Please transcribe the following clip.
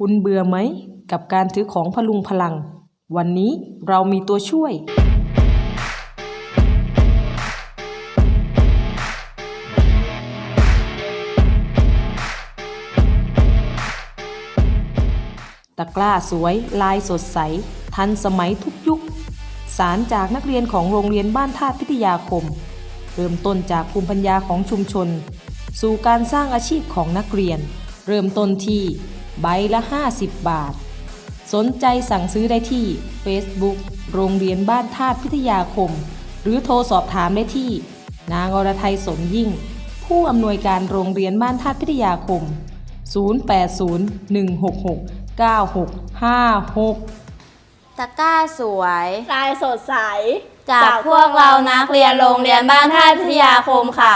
คุณเบื่อไหม กับการถือของพลุงพลัง วันนี้เรามีตัวช่วย ตะกร้าสวย ลายสดใส ทันสมัยทุกยุค สารจากนักเรียนของโรงเรียนบ้านธาตุพิทยาคม เริ่มต้นจากภูมิปัญญาของชุมชน สู่การสร้างอาชีพของนักเรียน เริ่มต้นที่ ใบละ 50 บาท สนใจสั่งซื้อได้ที่ Facebook โรงเรียนบ้านธาตุพิทยาคม หรือโทรสอบถามได้ที่ นางอรไทยสมยิ่ง ผู้อำนวยการโรงเรียนบ้านธาตุพิทยาคม 0801669656 ตะกร้าสวย ลายสดใส จากพวกเรานักเรียนโรงเรียนบ้านท่าพิทยาคมค่ะ